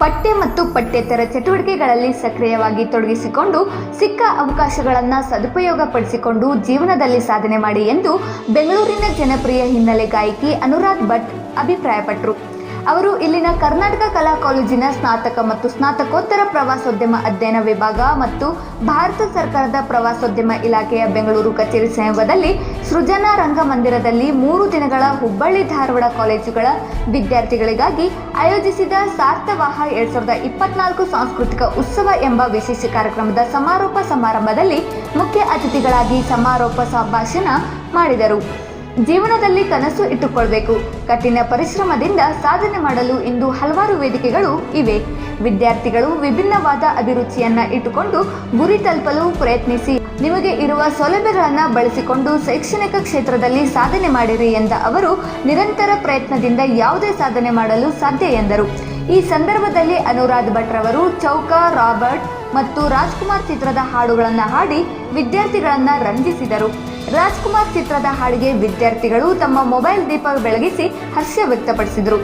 ಪಠ್ಯ ಮತ್ತು ಪಠ್ಯೇತರ ಚಟುವಟಿಕೆಗಳಲ್ಲಿ ಸಕ್ರಿಯವಾಗಿ ತೊಡಗಿಸಿಕೊಂಡು ಸಿಕ್ಕ ಅವಕಾಶಗಳನ್ನು ಸದುಪಯೋಗಪಡಿಸಿಕೊಂಡು ಜೀವನದಲ್ಲಿ ಸಾಧನೆ ಮಾಡಿ ಎಂದು ಬೆಂಗಳೂರಿನ ಜನಪ್ರಿಯ ಹಿನ್ನೆಲೆ ಗಾಯಕಿ ಅನುರಾಗ್ ಭಟ್ ಅಭಿಪ್ರಾಯಪಟ್ಟರು ಅವರು ಇಲ್ಲಿನ ಕರ್ನಾಟಕ ಕಲಾ ಕಾಲೇಜಿನ ಸ್ನಾತಕ ಮತ್ತು ಸ್ನಾತಕೋತ್ತರ ಪ್ರವಾಸೋದ್ಯಮ ಅಧ್ಯಯನ ವಿಭಾಗ ಮತ್ತು ಭಾರತ ಸರ್ಕಾರದ ಪ್ರವಾಸೋದ್ಯಮ ಇಲಾಖೆಯ ಬೆಂಗಳೂರು ಕಚೇರಿ ಸಂಯೋಗದಲ್ಲಿ ಸೃಜನಾ ರಂಗಮಂದಿರದಲ್ಲಿ ಮೂರು ದಿನಗಳ ಹುಬ್ಬಳ್ಳಿ ಧಾರವಾಡ ಕಾಲೇಜುಗಳ ವಿದ್ಯಾರ್ಥಿಗಳಿಗಾಗಿ ಆಯೋಜಿಸಿದ ಸಾರ್ಥವಾಹ ಎರಡ್ ಸಾವಿರದ ಇಪ್ಪತ್ನಾಲ್ಕು ಸಾಂಸ್ಕೃತಿಕ ಉತ್ಸವ ಎಂಬ ವಿಶೇಷ ಕಾರ್ಯಕ್ರಮದ ಸಮಾರೋಪ ಸಮಾರಂಭದಲ್ಲಿ ಮುಖ್ಯ ಅತಿಥಿಗಳಾಗಿ ಸಮಾರೋಪ ಸಂಭಾಷಣ ಮಾಡಿದರು. ಜೀವನದಲ್ಲಿ ಕನಸು ಇಟ್ಟುಕೊಳ್ಬೇಕು. ಕಠಿಣ ಪರಿಶ್ರಮದಿಂದ ಸಾಧನೆ ಮಾಡಲು ಇಂದು ಹಲವಾರು ವೇದಿಕೆಗಳು ಇವೆ. ವಿದ್ಯಾರ್ಥಿಗಳು ವಿಭಿನ್ನವಾದ ಅಭಿರುಚಿಯನ್ನ ಇಟ್ಟುಕೊಂಡು ಗುರಿ ತಲುಪಲು ಪ್ರಯತ್ನಿಸಿ. ನಿಮಗೆ ಇರುವ ಸೌಲಭ್ಯಗಳನ್ನು ಬಳಸಿಕೊಂಡು ಶೈಕ್ಷಣಿಕ ಕ್ಷೇತ್ರದಲ್ಲಿ ಸಾಧನೆ ಮಾಡಿರಿ ಎಂದ ಅವರು, ನಿರಂತರ ಪ್ರಯತ್ನದಿಂದ ಯಾವುದೇ ಸಾಧನೆ ಮಾಡಲು ಸಾಧ್ಯ ಎಂದರು. ಈ ಸಂದರ್ಭದಲ್ಲಿ ಅನುರಾಧ್ ಭಟ್ ರವರು, ಚೌಕ, ರಾಬರ್ಟ್ ಮತ್ತು ರಾಜ್ಕುಮಾರ್ ಚಿತ್ರದ ಹಾಡುಗಳನ್ನು ಹಾಡಿ ವಿದ್ಯಾರ್ಥಿಗಳನ್ನು ರಂಜಿಸಿದರು. ರಾಜ್ಕುಮಾರ್ ಚಿತ್ರದ ಹಾಡಿಗೆ ವಿದ್ಯಾರ್ಥಿಗಳು ತಮ್ಮ ಮೊಬೈಲ್ ದೀಪ ಬೆಳಗಿಸಿ ಹರ್ಷ ವ್ಯಕ್ತಪಡಿಸಿದರು.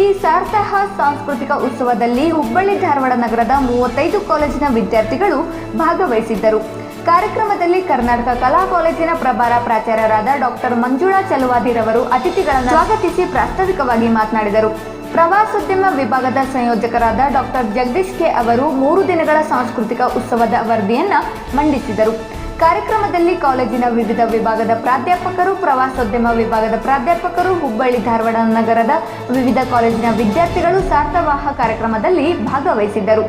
ಈ ಸಾರ್ಥಹ ಸಾಂಸ್ಕೃತಿಕ ಉತ್ಸವದಲ್ಲಿ ಹುಬ್ಬಳ್ಳಿ ಧಾರವಾಡ ನಗರದ ಮೂವತ್ತೈದು ಕಾಲೇಜಿನ ವಿದ್ಯಾರ್ಥಿಗಳು ಭಾಗವಹಿಸಿದ್ದರು. ಕಾರ್ಯಕ್ರಮದಲ್ಲಿ ಕರ್ನಾಟಕ ಕಲಾ ಕಾಲೇಜಿನ ಪ್ರಭಾರ ಪ್ರಾಚಾರ್ಯರಾದ ಡಾಕ್ಟರ್ ಮಂಜುಳಾ ಚಲುವಾದಿರವರು ಅತಿಥಿಗಳನ್ನು ಸ್ವಾಗತಿಸಿ ಪ್ರಾಸ್ತಾವಿಕವಾಗಿ ಮಾತನಾಡಿದರು. ಪ್ರವಾಸೋದ್ಯಮ ವಿಭಾಗದ ಸಂಯೋಜಕರಾದ ಡಾಕ್ಟರ್ ಜಗದೀಶ್ ಕೆ ಅವರು ಮೂರು ದಿನಗಳ ಸಾಂಸ್ಕೃತಿಕ ಉತ್ಸವದ ವರದಿಯನ್ನು ಮಂಡಿಸಿದರು. ಕಾರ್ಯಕ್ರಮದಲ್ಲಿ ಕಾಲೇಜಿನ ವಿವಿಧ ವಿಭಾಗದ ಪ್ರಾಧ್ಯಾಪಕರು, ಪ್ರವಾಸೋದ್ಯಮ ವಿಭಾಗದ ಪ್ರಾಧ್ಯಾಪಕರು, ಹುಬ್ಬಳ್ಳಿ ಧಾರವಾಡ ನಗರದ ವಿವಿಧ ಕಾಲೇಜಿನ ವಿದ್ಯಾರ್ಥಿಗಳು ಸಾರ್ಥವಾಹ ಕಾರ್ಯಕ್ರಮದಲ್ಲಿ ಭಾಗವಹಿಸಿದ್ದರು.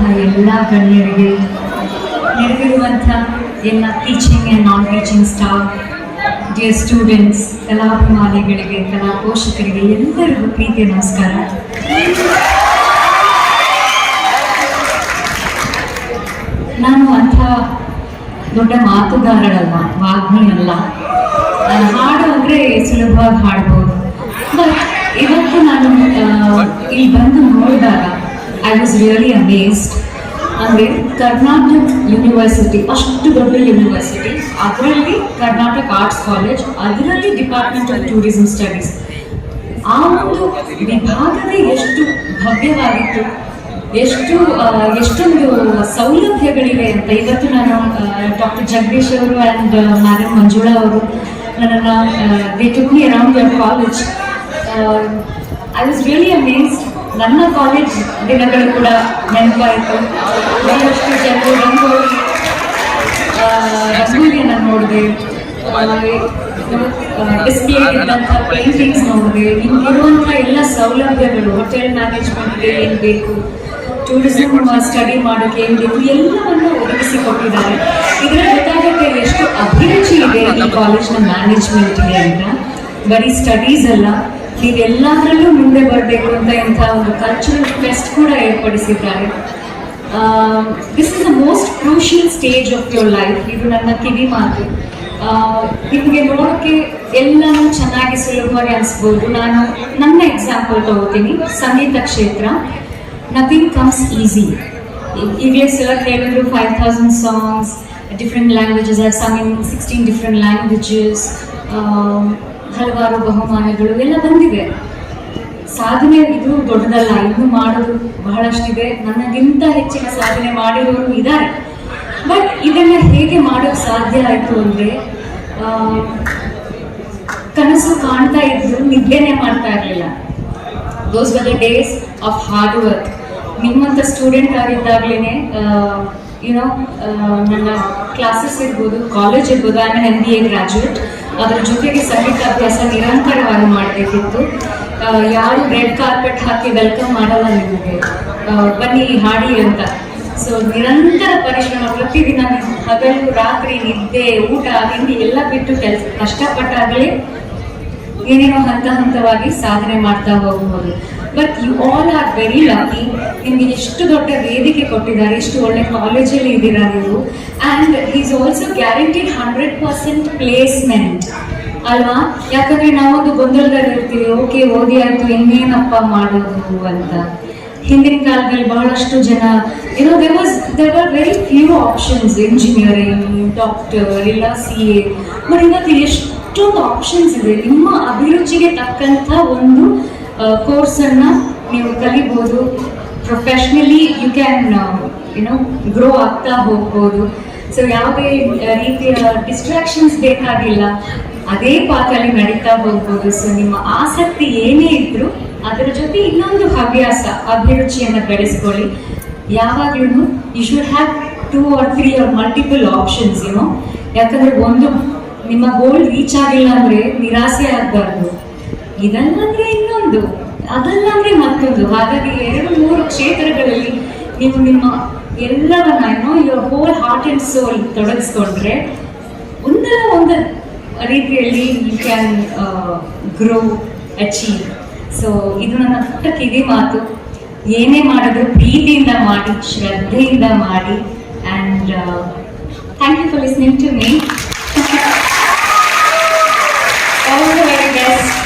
ಮೇಲೆ ಎಲ್ಲ ಗಣ್ಯರಿಗೆ ಎಲ್ಲ teaching and non teaching staff dear students ಕಲಾಭಿಮಾನಿಗಳಿಗೆ ಕಲಾ ಪೋಷಕರಿಗೆ ಎಲ್ಲರಿಗೂ ಪ್ರೀತಿಯ ನಮಸ್ಕಾರ. ನಾನು ಅಂಥ ದೊಡ್ಡ ಮಾತುಗಾರಳಲ್ಲ ವಾಗ್ಮಿ ಅಲ್ಲ ನಾನು ಹಾಡು ಅಂದರೆ ಸುಲಭವಾಗಿ ಹಾಡ್ಬೋದು. ಬಟ್ ಇವತ್ತು ನಾನು ಇಲ್ಲಿ ಬಂದು ನೋಡಿದಾಗ ಐ ವಾಸ್ ರಿಯಲಿ ಅಮೇಸ್ಡ್ ಅಂದರೆ ಕರ್ನಾಟಕ ಯೂನಿವರ್ಸಿಟಿ ಅಷ್ಟು ದೊಡ್ಡ ಯೂನಿವರ್ಸಿಟಿ ಅದರಲ್ಲಿ ಕರ್ನಾಟಕ ಆರ್ಟ್ಸ್ ಕಾಲೇಜ್ ಅದರಲ್ಲಿ ಡಿಪಾರ್ಟ್ಮೆಂಟ್ ಆಫ್ ಟೂರಿಸಂ ಸ್ಟಡೀಸ್ ಆ ಒಂದು ವಿಭಾಗವೇ ಎಷ್ಟು ಭವ್ಯವಾಗಿತ್ತು, ಎಷ್ಟು ಎಷ್ಟೊಂದು ಸೌಲಭ್ಯಗಳಿವೆ ಅಂತ ಇವತ್ತು ನಾನು ಡಾಕ್ಟರ್ ಜಗದೀಶ್ ಅವರು ಆ್ಯಂಡ್ ಮ್ಯಾಡಮ್ ಮಂಜುಳಾ ಅವರು ನನ್ನನ್ನು they me around your college I was really amazed ನನ್ನ ಕಾಲೇಜ್ ದಿನಗಳು ಕೂಡ ನೆನಪಾಯಿತು. ಬಹಳಷ್ಟು ಜನರು ರಂಗೋಲಿ ರಂಗೋಲಿಯನ್ನು ನೋಡಿದೆ ಡಿಸ್ಪ್ಲೇ ಪೇಂಟಿಂಗ್ಸ್ ನೋಡಿದೆ. ಇಲ್ಲಿರುವಂಥ ಎಲ್ಲ ಸೌಲಭ್ಯಗಳು ಹೋಟೆಲ್ ಮ್ಯಾನೇಜ್ಮೆಂಟ್ಗೆ ಏನು ಬೇಕು ಟೂರಿಸಂ ಸ್ಟಡಿ ಮಾಡೋಕ್ಕೆ ಏನು ಬೇಕು, ಎಲ್ಲವನ್ನು ಒದಗಿಸಿಕೊಟ್ಟಿದ್ದಾರೆ ಇದರ ಜೊತೆಗೆ ಎಷ್ಟು ಅಭಿರುಚಿ ಇದೆ ಈ ಕಾಲೇಜ್ನ ಮ್ಯಾನೇಜ್ಮೆಂಟ್ಗೆ ಅಂತ. ಬರೀ ಸ್ಟಡೀಸ್ ಅಲ್ಲ ನೀವೆಲ್ಲದರಲ್ಲೂ ಮುಂದೆ ಬರಬೇಕು ಅಂತ ಇಂಥ ಒಂದು ಕಲ್ಚರಲ್ ಫೆಸ್ಟ್ ಕೂಡ ಏರ್ಪಡಿಸಿದ್ದಾರೆ. This is the most crucial stage of your life ಇದು ನನ್ನ ಕಿವಿ ಮಾತು. ನಿಮಗೆ ನೋಡೋಕ್ಕೆ ಎಲ್ಲನೂ ಚೆನ್ನಾಗಿ ಸುಲಭವಾಗಿ ಅನಿಸ್ಬೋದು. ನಾನು ನನ್ನ ಎಕ್ಸಾಂಪಲ್ ತಗೋತೀನಿ. ಸಂಗೀತ ಕ್ಷೇತ್ರ. ನಥಿಂಗ್ ಕಮ್ಸ್ ಈಸಿ ಈಗಲೇ ಸರ್ ಹೇಳಿದ್ರು five thousand songs different languages are sung in sixteen different languages ಹಲವಾರು ಬಹುಮಾನಗಳು ಎಲ್ಲ ಬಂದಿದೆ ಸಾಧನೆ ಇದು ದೊಡ್ಡದಲ್ಲ, ಇನ್ನು ಮಾಡೋದು ಬಹಳಷ್ಟಿದೆ. ನನಗಿಂತ ಹೆಚ್ಚಿನ ಸಾಧನೆ ಮಾಡಿರೋರು ಇದ್ದಾರೆ. ಬಟ್ ಇದನ್ನ ಹೇಗೆ ಮಾಡೋಕ್ಕೆ ಸಾಧ್ಯ ಆಯಿತು ಅಂದರೆ ಕನಸು ಕಾಣ್ತಾ ಇದ್ರು ನಿದ್ದೆನೆ ಮಾಡ್ತಾ ಇರಲಿಲ್ಲ. Those were the days of hard work ನಿಮ್ಮಂಥ ಸ್ಟೂಡೆಂಟ್ ಆಗಿದ್ದಾಗಲೇ ಯುನೋ ನನ್ನ ಕ್ಲಾಸಸ್ ಇರ್ಬೋದು ಕಾಲೇಜ್ ಇರ್ಬೋದು I M B A graduate ಅದ್ರ ಜೊತೆಗೆ ಸಂಗೀತ ಅಭ್ಯಾಸ ನಿರಂತರವಾಗಿ ಮಾಡಬೇಕಿತ್ತು. ಯಾರು ರೆಡ್ ಕಾರ್ಪೆಟ್ ಹಾಕಿ ವೆಲ್ಕಮ್ ಮಾಡಲ್ಲ ನಿಮಗೆ? ಬನ್ನಿ ಹಾಡಿ ಅಂತ. ಸೊ ನಿರಂತರ ಪರಿಶ್ರಮ, ಪ್ರತಿದಿನ ಹಗಲು, ರಾತ್ರಿ, ನಿದ್ದೆ, ಊಟ, ತಿಂಡಿ ಎಲ್ಲ ಬಿಟ್ಟು ಕೆಲಸ, ಕಷ್ಟಪಟ್ಟಾಗಲೇ ಏನೇನೋ ಹಂತ ಹಂತವಾಗಿ ಸಾಧನೆ ಮಾಡ್ತಾ ಹೋಗ್ಬೋದು. But you all are very lucky ನಿಮಗೆ ಎಷ್ಟು ದೊಡ್ಡ ವೇದಿಕೆ ಕೊಟ್ಟಿದ್ದಾರೆ ಎಷ್ಟು ಒಳ್ಳೆ ಕಾಲೇಜಲ್ಲಿ ಇದ್ದೀರಾ ನೀವು. And is also guaranteed hundred percent placement ಅಲ್ವಾ? ಯಾಕಂದ್ರೆ ನಾವೊಂದು ಗೊಂದಲದಲ್ಲಿ ಇರ್ತೀವಿ ಓಕೆ ಓದಿ ಆಯಿತು, ಇನ್ನೇನಪ್ಪ ಮಾಡೋದು ಅಂತ. ಹಿಂದಿನ ಕಾಲದಲ್ಲಿ ಬಹಳಷ್ಟು ಜನ ಏನೋ there was there are very few options engineering doctor ಇಲ್ಲ ಸಿ ಎ ಬಟ್ ಇವತ್ತು ಎಷ್ಟೊಂದು ಆಪ್ಷನ್ಸ್ ಇದೆ, ನಿಮ್ಮ ಅಭಿರುಚಿಗೆ ತಕ್ಕಂಥ ಒಂದು ಕೋರ್ಸನ್ನು ನೀವು ಕಲಿಬೋದು. Professionally you can you know grow ಆಗ್ತಾ ಹೋಗ್ಬೋದು. ಸೊ ಯಾವುದೇ ರೀತಿಯ ಡಿಸ್ಟ್ರಾಕ್ಷನ್ಸ್ ಬೇಕಾಗಿಲ್ಲ. ಅದೇ ಪಾತಲ್ಲಿ ನಡೀತಾ ಹೋಗ್ಬೋದು. ಸೊ ನಿಮ್ಮ ಆಸಕ್ತಿ ಏನೇ ಇದ್ರೂ ಅದರ ಜೊತೆ ಇನ್ನೊಂದು ಹವ್ಯಾಸ, ಅಭಿರುಚಿಯನ್ನು ಬೆಳೆಸ್ಕೊಳ್ಳಿ. ಯಾವಾಗ್ಲೂ you should have two or three or multiple options ಏನೋ ಯಾಕಂದ್ರೆ ಒಂದು, ನಿಮ್ಮ ಗೋಲ್ ರೀಚ್ ಆಗಿಲ್ಲ ಅಂದ್ರೆ ನಿರಾಸೆ ಆಗಬಾರ್ದು. ಇದಲ್ಲಂದ್ರೆ ಇನ್ನೊಂದು ಅದಲ್ಲಂದ್ರೆ ಮತ್ತೊಂದು. ಹಾಗಾಗಿ ಎರಡು, ಮೂರು ಕ್ಷೇತ್ರಗಳಲ್ಲಿ ನೀವು ನಿಮ್ಮ ಎಲ್ಲವನ್ನ ಏನೋ your whole heart and soul ತೊಡಗಿಸ್ಕೊಂಡ್ರೆ ಒಂದಲ್ಲ ಒಂದು ರೀತಿಯಲ್ಲಿ you can grow achieve so ಇದು ನನ್ನ ಪುಟ್ಟ ಕಿವಿ ಮಾತು. ಏನೇ ಮಾಡಿದ್ರು ಪ್ರೀತಿಯಿಂದ ಮಾಡಿ, ಶ್ರದ್ಧೆಯಿಂದ ಮಾಡಿ. And thank you for listening to me all the very best